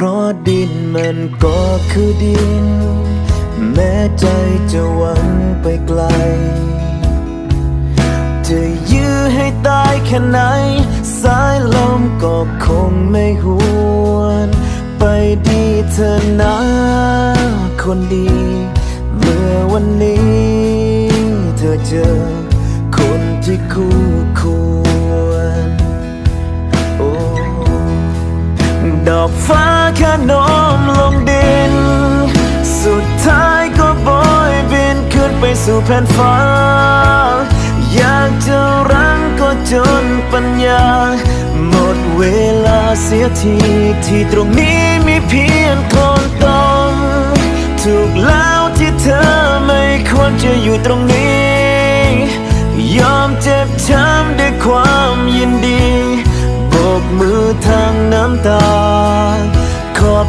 เพราะดินมันก็คือดิน แม้ใจจะหวังไปไกล จะยื้อให้ตายแค่ไหน สายลมก็คงไม่หวน ไปดีเธอนะคนดี เมื่อวันนี้เธอเจอคนที่คู่ ดอกฟ้าแค่น้มลงดิน สุดท้ายก็โบยบินขึ้นไปสู่แผ่นฟ้า อยากจะรั้งก็จนปัญญา หมดเวลาเสียทีที่ตรงนี้มีเพียงคนต้อง ถูกแล้วที่เธอไม่ควรจะอยู่ตรงนี้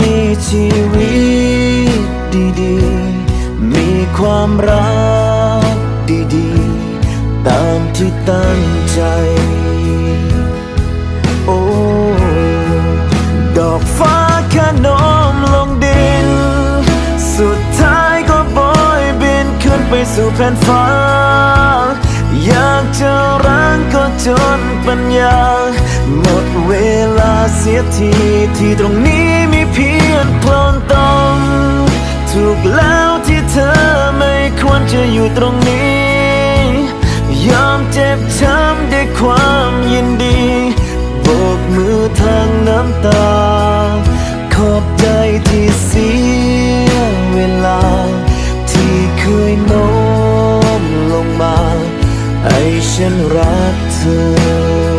มีชีวิตดีๆ มีความรักดีๆ ตามที่ตั้งใจ โอ้ ดอกฟ้าแค่โน้มลงดิน สุดท้ายก็โบยบินขึ้นไปสู่แผ่นฟ้า อยากจะรั้งก็จนปัญญา หมดเวลาเสียทีที่ตรงนี้ เพียงโคลนตมถูกแล้วที่เธอไม่ควรจะอยู่ตรงนี้ ยอมเจ็บช้ำด้วยความยินดีโบกมือทางน้ำตา ขอบใจที่เสียเวลา ที่เคยโน้มลงมาให้ฉันรักเธอ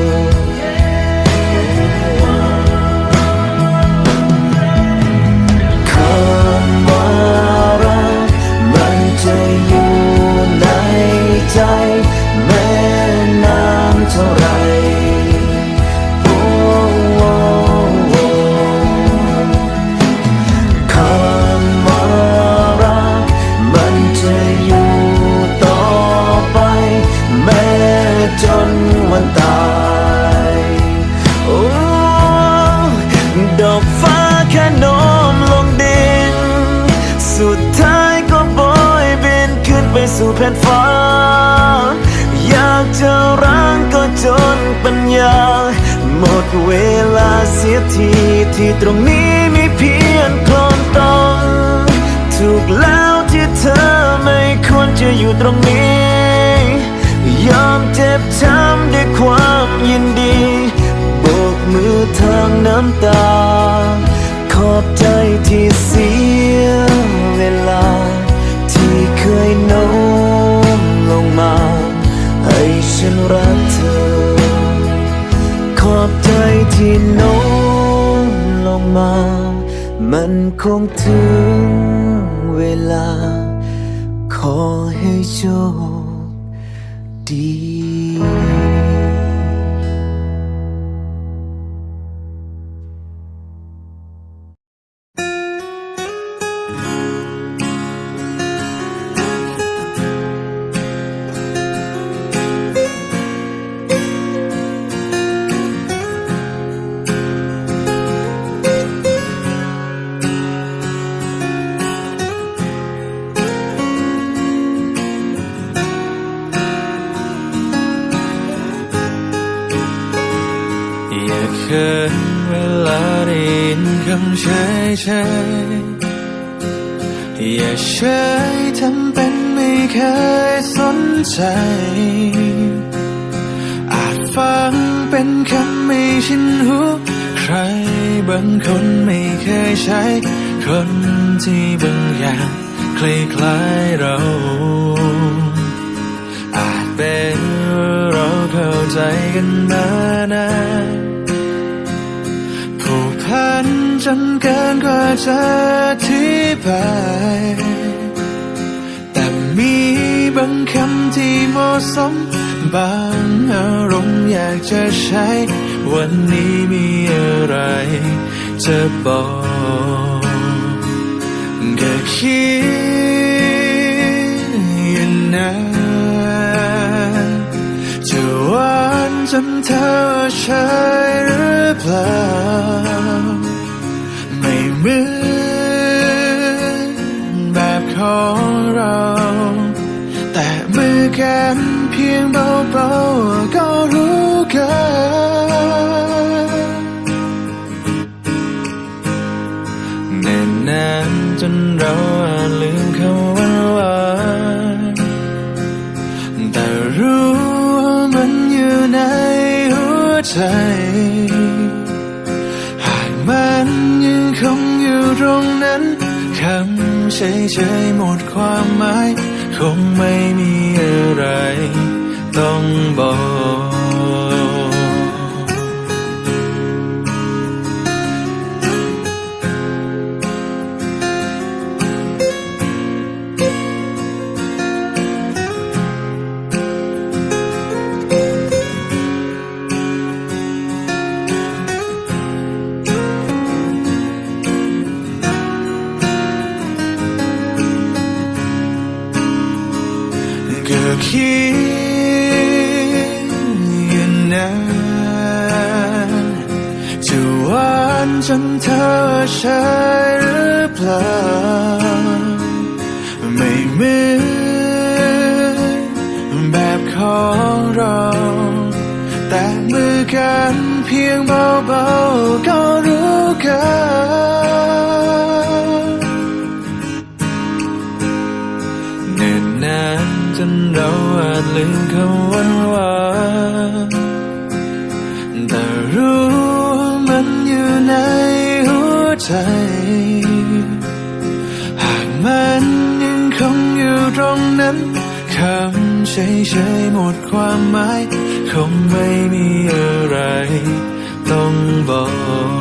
สู่แผ่นฟ้า อยากจะรั้งก็จนปัญญา หมดเวลาเสียทีที่ตรงนี้มีเพียงคลนตมถูกแล้วที่เธอไม่ควรจะอยู่ตรงนี้ ยอมเจ็บช้ำด้วยความยินดีโบกมือทางน้ำตา ขอบใจที่เสียเวลา เคยโน้มลงมา ให้ฉันรักเธอ ขอบใจที่โน้มลงมา มันคงถึงเวลา ขอให้โชค อย่วยินคำเฉยเฉยอย่าเฉยทำเป็นไม่เคยสนใจ อาจฟังเป็นคำไม่ชินหูใครบางคนไม่เคยใช้ คนที่บางอย่างคล้ายๆเรา อาจเป็นเราเข้าใจกันมา จนเกินกว่าจะอธิบายแต่มีบางคำที่เหมาะสม บางอารมณ์อยากจะใช้ วันนี้มีอะไรจะบอกก็คิดอย่างนั้นจะหวานจนเธอใช่หรือเปล่า งเบาก็รู้กันเนิ่นนานจนเราอาจลืมคำว่าหวานแต่รู้ว่ามันอยู่ในหัวใจ หากมันยังคงอยู่ตรงนั้นคำเฉยๆหมดความหมาย คงไม่มี ต้อง ใช่หรือเปล่า ไม่เหมือนแบบของเรา แต่มือกันเพียงเบาๆก็รู้กันเนิ่นนานจนเราอาจลืมคำวันวานแต่รู้มันอยู่ใน ใจ หากมันยังคงอยู่ตรงนั้นคำเฉยๆหมดความหมายคงไม่มีอะไร ต้องบอก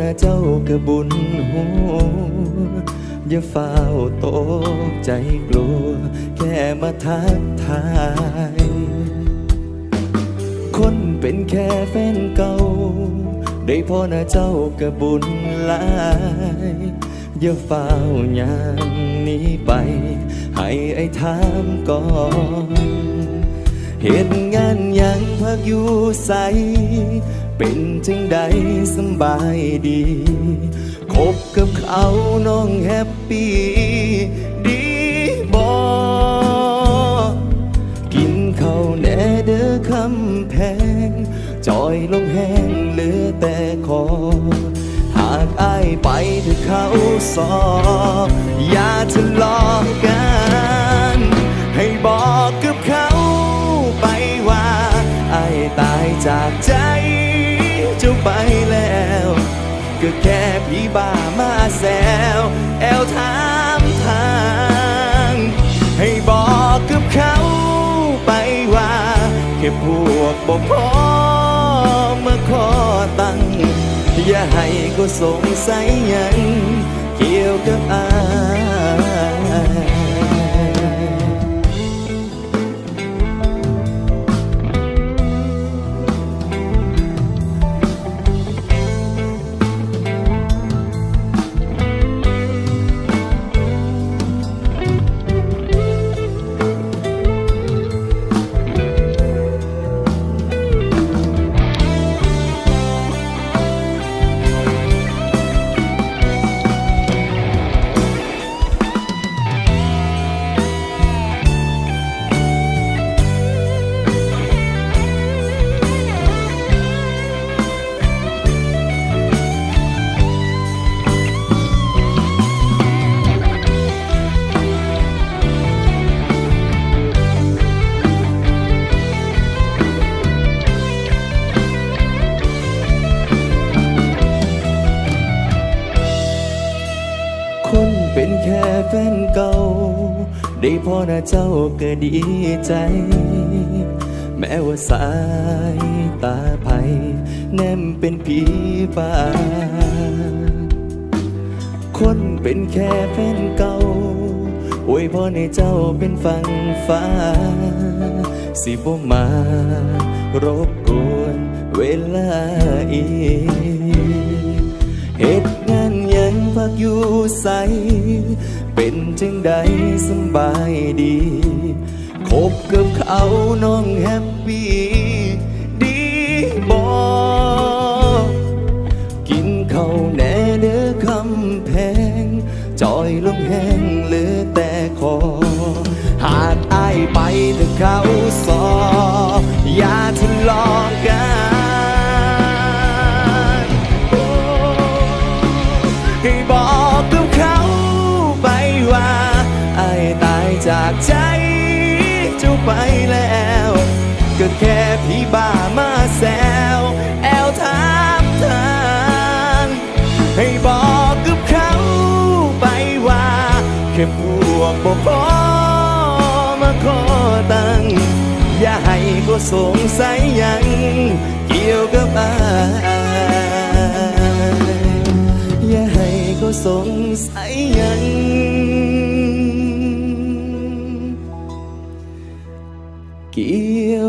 น้าเจ้าก็บุญหัวอย่าเฝ้าตกใจกลัว แค่มาทักทาย คนเป็นแค่แฟนเก่า ได้พ่อนะเจ้ากระบุญหลายอย่าเฝ้าอย่างนี้ไป ให้ไอ้ถามก่อนเหตุงานยังพักอยู่ใสเป็นจังใดสบายดี คบกับเขาน้องแฮปปี้ดีบอกินเขาแน่เด้อคำแพง จอยลงแห้งเหลือแต่คอ หากอายไปถึงเขาสอบอย่าทะเลาะกัน ให้บอกกับเขาไปว่า ไอายตายจากใจ ก็แค่พี่บ้ามาแซวแอลถามทาง ให้บอกกับเขาไปว่า แค่พวกบ่พอมาขอตังค์อย่าให้ก็สงสัยยัง เกี่ยวกับอา นะเจ้าก็ดีใจ แม้ว่าสายตาไผแนมเป็นผีบ้าคนเป็นแค่แฟนเก่าอวยพรให้เจ้าเป็นฝั่งฟ้า สิบ่มารบกวนเวลาอีกเหตุงานยังพักอยู่ใส เป็นจังใดสบายดี คบกับเขาน้องแฮปปี้ ดีบอกินเขาแน่เด้อคำแพง จอยลงแห้งเหลือแต่คอ หากอายไปถ้าเขาสออย่า ก็แค่พี่บ้ามาแซวแอลถามทางให้บอกกับเขาไปว่าแค่พวกบ่พอมาขอตังค์อย่าให้ก็สงสัยยังเกี่ยวกับอายอย่าให้เขาสงสัยยัง เกี่ย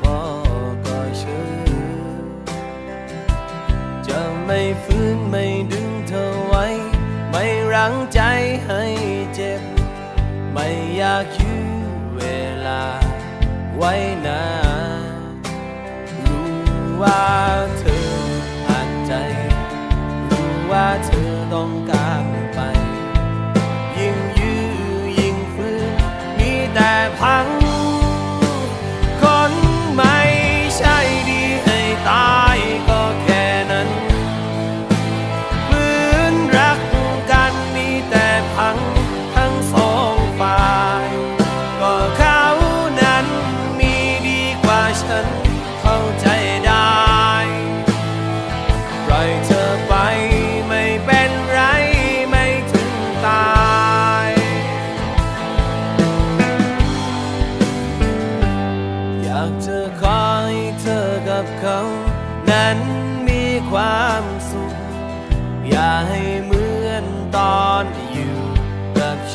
พอก็เชื่อ จะไม่ฟื้นไม่ดึงเธอไว้ ไม่รั้งใจให้เจ็บ ไม่อยากยื้อเวลาไว้นานรู้ว่า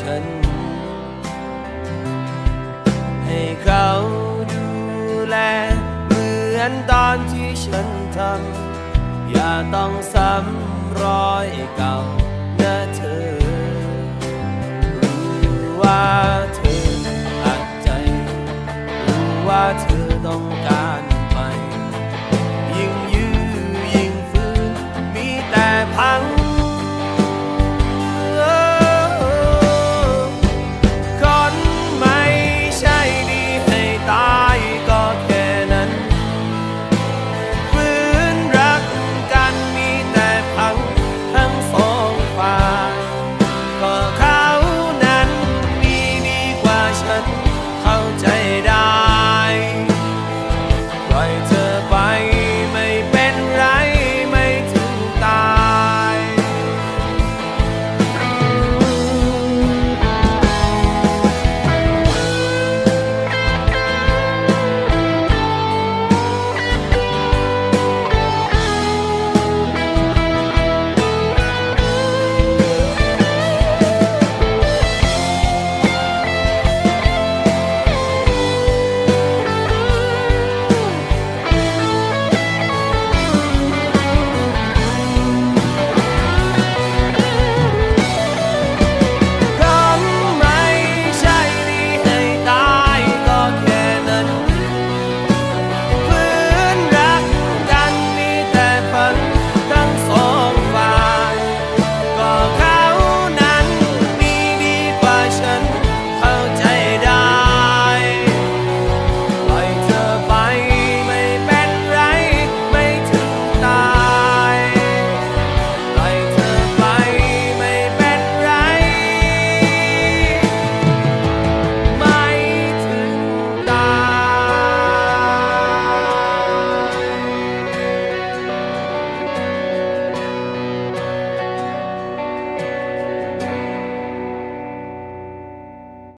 ฉัน ให้เขาดูแล เหมือนตอนที่ฉันทำ อย่าต้องซ้ำรอยเก่านะเธอ รู้ว่าเธอหักใจ รู้ว่าเธอ